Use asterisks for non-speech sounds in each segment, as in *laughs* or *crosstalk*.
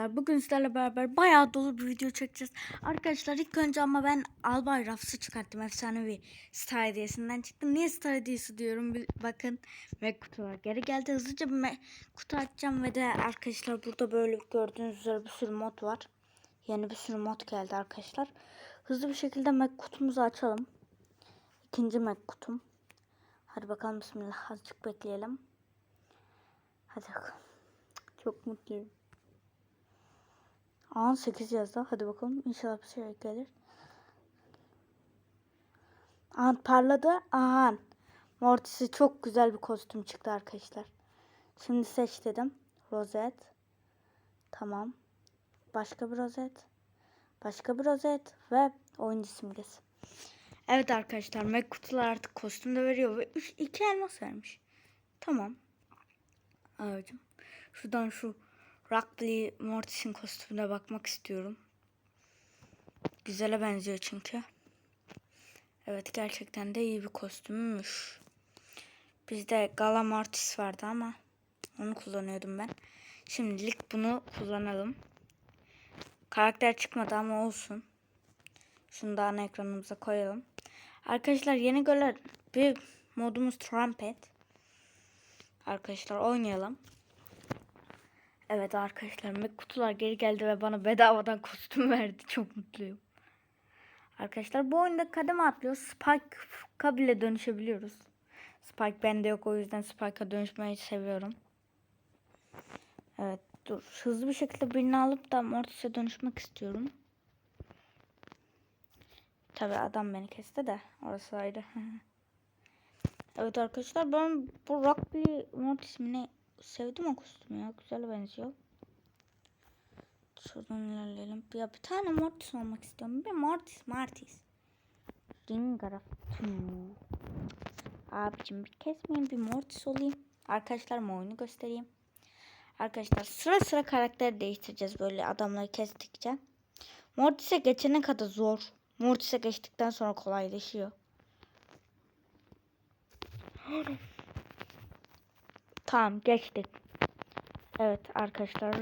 arkadaşlar. Bugün sizlerle beraber bayağı dolu bir video çekeceğiz. Arkadaşlar ilk önce ama ben Albay Rafs'ı çıkarttım. Efsanevi Star Hediyesi'nden çıktı. Niye Star Hediyesi diyorum? Bakın ve kutular geri geldi. Hızlıca bir kutu açacağım ve de arkadaşlar burada böyle gördüğünüz üzere bir sürü mod var. Yeni bir sürü mod geldi arkadaşlar. Hızlı bir şekilde Mac kutumuzu açalım. İkinci Mac kutum. Hadi bakalım bismillah azıcık bekleyelim. Hadi bakalım. Çok mutluyum. Aa 8 yazdı. Hadi bakalım. İnşallah bir şey gelir. Aa parladı. Aa. Mortis'i çok güzel bir kostüm çıktı arkadaşlar. Şimdi seç dedim. Rozet. Tamam. Başka bir rozet. Başka bir rozet. Ve oyuncu simgesi. Evet arkadaşlar. Mac kutular artık kostüm de veriyor. Ve 2 elmas vermiş. Tamam. Abicim. Şuradan şu Rockley Mortis'in kostümüne bakmak istiyorum. Güzele benziyor çünkü. Evet gerçekten de iyi bir kostümmüş. Bizde Gala Mortis vardı ama onu kullanıyordum ben. Şimdilik bunu kullanalım. Karakter çıkmadı ama olsun. Şunu da ana ekranımıza koyalım. Arkadaşlar yeni gören bir modumuz Trumpet. Arkadaşlar oynayalım. Evet arkadaşlar Mac kutular geri geldi ve bana bedavadan *laughs* kostüm verdi. Çok mutluyum. Arkadaşlar bu oyunda kademe atlıyor. Spike'a bile dönüşebiliyoruz. Spike bende yok o yüzden Spike'a dönüşmeyi seviyorum. Evet dur hızlı bir şekilde birini alıp da Mortis'e dönüşmek istiyorum. Tabi adam beni kesti de orası ayrı. *laughs* evet arkadaşlar ben bu Rockby Mortis mi ne sevdim o kostümü ya. Güzel benziyor. Şuradan ilerleyelim. Ya bir tane Mortis olmak istiyorum. Bir Mortis Mortis. Ringaraf. Abicim bir kesmeyin bir Mortis olayım. Arkadaşlar oyunu göstereyim. Arkadaşlar sıra sıra karakter değiştireceğiz böyle adamları kestikçe. Mortis'e geçene kadar zor. Mortis'e geçtikten sonra kolaylaşıyor. Tamam geçtik. Evet arkadaşlar.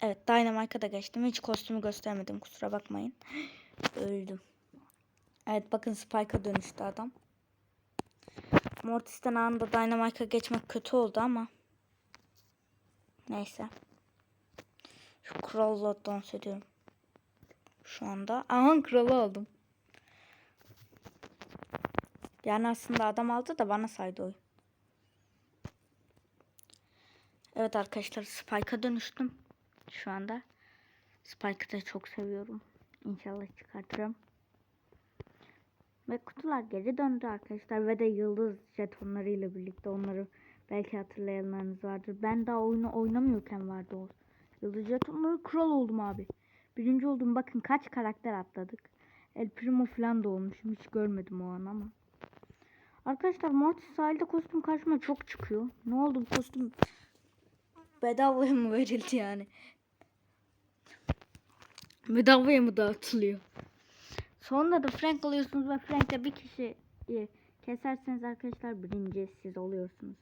Evet Dynamite'a da geçtim. Hiç kostümü göstermedim kusura bakmayın. *gasps* Öldüm. Evet bakın Spike'a dönüştü adam. Mortis'ten anında Dynamite'a geçmek kötü oldu ama. Neyse. Şu Crow'la dans ediyorum. Şu anda. Aha Crow'u aldım. Yani aslında adam aldı da bana saydı oyun. Evet arkadaşlar Spike'a dönüştüm. Şu anda. Spike'ı da çok seviyorum. İnşallah çıkartırım. Ve kutular geri döndü arkadaşlar. Ve de yıldız jetonlarıyla birlikte onları belki hatırlayanlarınız vardır. Ben daha oyunu oynamıyorken vardı o. Yıldız jetonları kral oldum abi. Birinci oldum. Bakın kaç karakter atladık. El Primo falan da olmuşum. Hiç görmedim o an ama. Arkadaşlar Mortis sahilde kostüm karşıma çok çıkıyor. Ne oldu kostüm bedavaya mı verildi yani? Bedavaya mı dağıtılıyor? Sonunda da Frank alıyorsunuz ve Frank'te bir kişi keserseniz arkadaşlar birinci siz oluyorsunuz.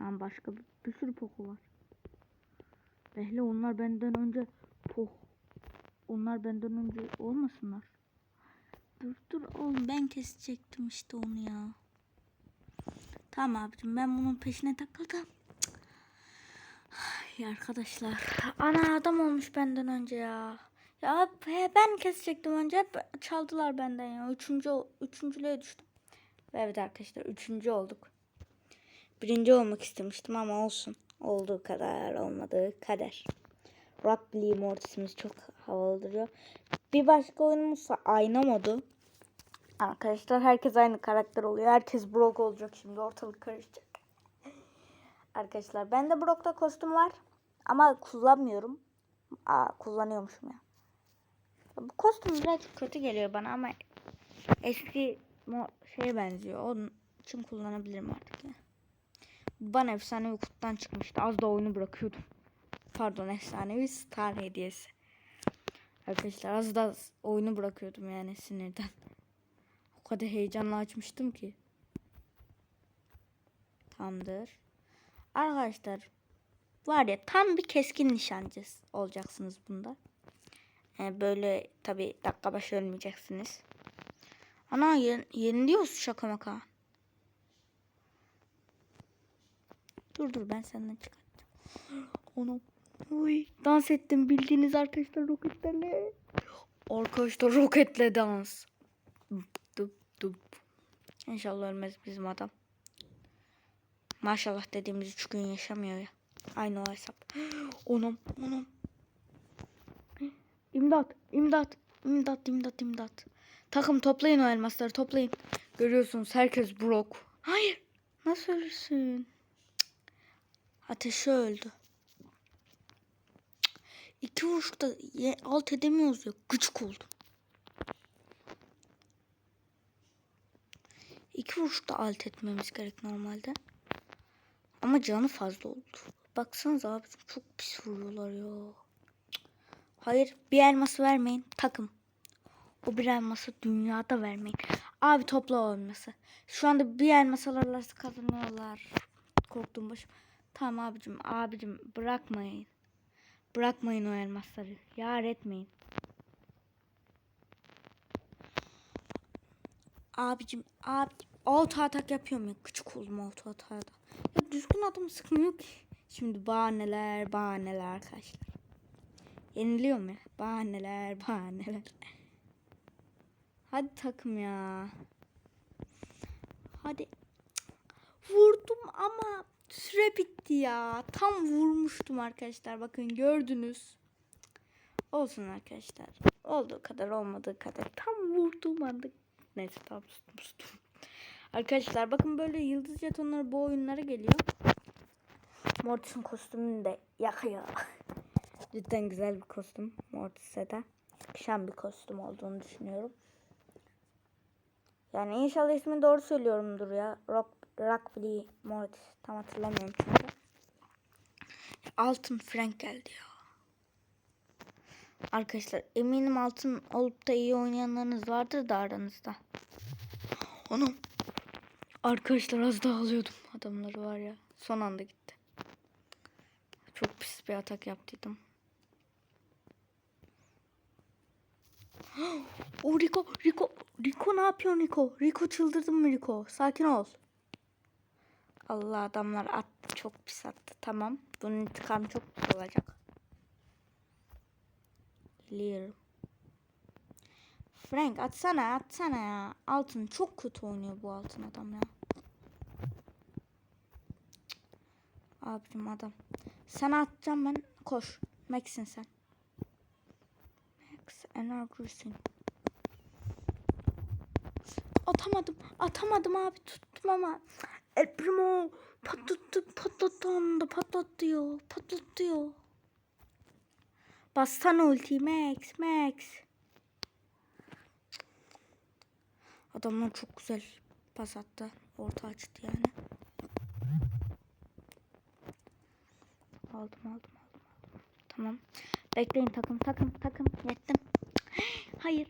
Ama başka bir, bir sürü poku var. Behle onlar benden önce poh. Onlar benden önce olmasınlar. Dur dur oğlum ben kesecektim işte onu ya. Tamam abicim ben bunun peşine takıldım. Ay arkadaşlar. Ana adam olmuş benden önce ya. Ya ben kesecektim önce. Hep çaldılar benden ya. Üçüncü, üçüncülüğe düştüm. Ve evet arkadaşlar üçüncü olduk. Birinci olmak istemiştim ama olsun. Olduğu kadar olmadığı kader. Rockly Mortis'imiz çok havalı duruyor. Bir başka oyunumuz ayna modu. Arkadaşlar herkes aynı karakter oluyor. Herkes Brock olacak şimdi ortalık karışacak. Arkadaşlar bende Brock'ta kostüm var. Ama kullanmıyorum. Aa kullanıyormuşum ya. Bu kostüm birazcık kötü geliyor bana ama eski şeye benziyor. Onun için kullanabilirim artık ya. Bana efsanevi kuttan çıkmıştı. Az da oyunu bırakıyordum. Pardon efsanevi star hediyesi. Arkadaşlar az da oyunu bırakıyordum yani sinirden. O kadar heyecanla açmıştım ki. Tamamdır. Arkadaşlar var ya tam bir keskin nişancı olacaksınız bunda. Ee, böyle tabi dakika başı ölmeyeceksiniz. Ana yen yeniliyoruz şaka maka. Dur dur ben senden çıkartacağım. Onu Uy, dans ettim bildiğiniz arkadaşlar roketlerle. Arkadaşlar roketle dans. Dup. İnşallah ölmez bizim adam. Maşallah dediğimiz üç gün yaşamıyor ya. Aynı o hesap. *gasps* Onum onum. *gasps* İmdat imdat imdat imdat imdat. Takım toplayın o elmasları toplayın. Görüyorsunuz herkes brok. Hayır. Nasıl ölürsün? Ateşi öldü. İki vuruşta alt edemiyoruz ya. Gıcık oldum. İki vuruşta alt etmemiz gerek normalde. Ama canı fazla oldu. Baksanıza abi çok pis vuruyorlar ya. Hayır bir elması vermeyin takım. O bir elması dünyada vermeyin. Abi topla o elması. Şu anda bir elmas alırlarsa kazanıyorlar. Korktuğum başım. Tamam abicim abicim bırakmayın. Bırakmayın o elmasları. Yar etmeyin. Abicim abicim auto atak yapıyorum ya. Küçük oldum auto atağa da. Ya düzgün adım sıkmıyor ki. Şimdi bahaneler bahaneler arkadaşlar. Yeniliyorum ya. Bahaneler bahaneler. Hadi takım ya. Hadi. Vurdum ama süre bitti ya. Tam vurmuştum arkadaşlar. Bakın gördünüz. Olsun arkadaşlar. Olduğu kadar olmadığı kadar. Tam vurduğum anda. Neyse tam tutmuştum. Arkadaşlar bakın böyle yıldız jetonları bu oyunlara geliyor. Mortis'in kostümünü de yakıyor. *laughs* Cidden güzel bir kostüm Mortis'e de. Yakışan bir kostüm olduğunu düşünüyorum. Yani inşallah ismini doğru söylüyorumdur ya. Rock, Rockbilly Mortis. Tam hatırlamıyorum çünkü. Altın Frank geldi ya. Arkadaşlar eminim altın olup da iyi oynayanlarınız vardır da aranızda. Anam. Arkadaşlar az daha alıyordum adamları var ya. Son anda gitti. Çok pis bir atak yaptıydım. *gasps* O Rico, Rico, Rico ne yapıyorsun Rico? Rico çıldırdın mı Rico? Sakin ol. Allah adamlar attı çok pis attı. Tamam. Bunun intikamı çok pis olacak. Biliyorum. Frank atsana atsana ya. Altın çok kötü oynuyor bu altın adam ya. Abicim adam. Sana atacağım ben. Koş. Max'in sen. Max enerjisin. Atamadım. Atamadım abi tuttum ama. El Primo patlattı patlattı anında patlattı ya. Patlattı ya. Bassana ulti Max Max. Adamlar çok güzel pas attı. Orta açtı yani. Aldım aldım aldım aldım. Tamam. Bekleyin takım takım takım. Yettim. *gasps* Hayır.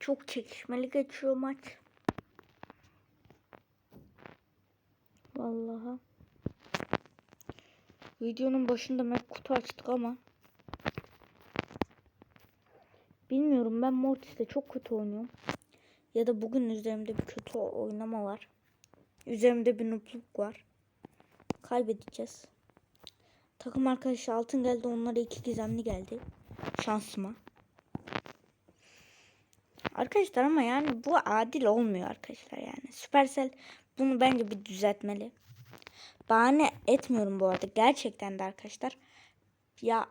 Çok çekişmeli geçiyor maç. Vallahi. Videonun başında map kutu açtık ama bilmiyorum ben Mortis'te çok kötü oynuyorum. Ya da bugün üzerimde bir kötü oynama var. Üzerimde bir nutluk var. Kaybedeceğiz. Takım arkadaşı altın geldi onlara iki gizemli geldi. Şansıma. Arkadaşlar ama yani bu adil olmuyor arkadaşlar yani. Supercell bunu bence bir düzeltmeli. Bahane etmiyorum bu arada. Gerçekten de arkadaşlar. Ya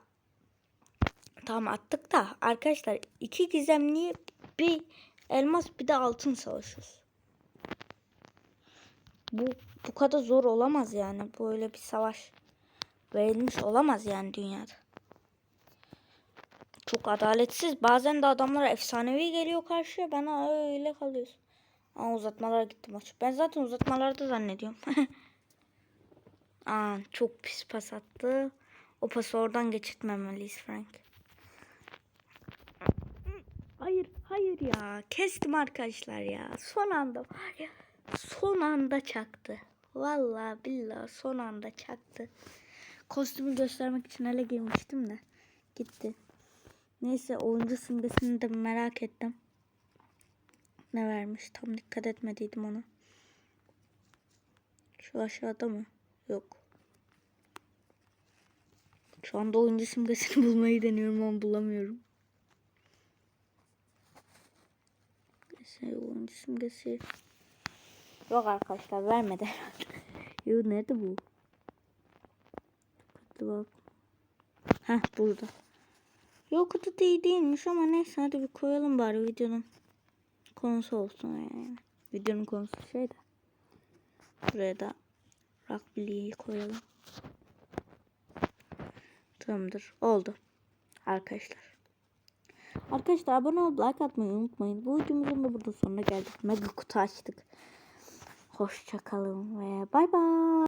tamam attık da arkadaşlar iki gizemli bir elmas bir de altın savaşıyoruz. Bu bu kadar zor olamaz yani. Böyle bir savaş verilmiş olamaz yani dünyada. Çok adaletsiz. Bazen de adamlara efsanevi geliyor karşıya. Bana öyle kalıyoruz. Aa, uzatmalara gitti maç. Ben zaten uzatmalarda zannediyorum. *laughs* Aa, çok pis pas attı. O pası oradan geçirtmemeliyiz Frank. Hayır, Hayır ya. Kestim arkadaşlar ya. Son anda var ya. Son anda çaktı. Vallahi billahi son anda çaktı. Kostümü göstermek için hele girmiştim de. Gitti. Neyse oyuncu simgesini de merak ettim. Ne vermiş? Tam dikkat etmediydim ona. Şu aşağıda mı? Yok. Şu anda oyuncu simgesini *laughs* bulmayı deniyorum ama bulamıyorum. Neyse oyuncu simgesi. Yok arkadaşlar vermedi herhalde. *laughs* Yo nerede bu? Hadi bak. Heh burada. Yok kutu değil değilmiş ama neyse hadi bir koyalım bari videonun konusu olsun yani. Videonun konusu şey de. Buraya da Rockbilly'yi koyalım. Tamamdır. Oldu. Arkadaşlar. Arkadaşlar abone olup like atmayı unutmayın. Bu videomuzun da burada sonuna geldik. Mega kutu açtık. Hoşçakalın ve bay bay.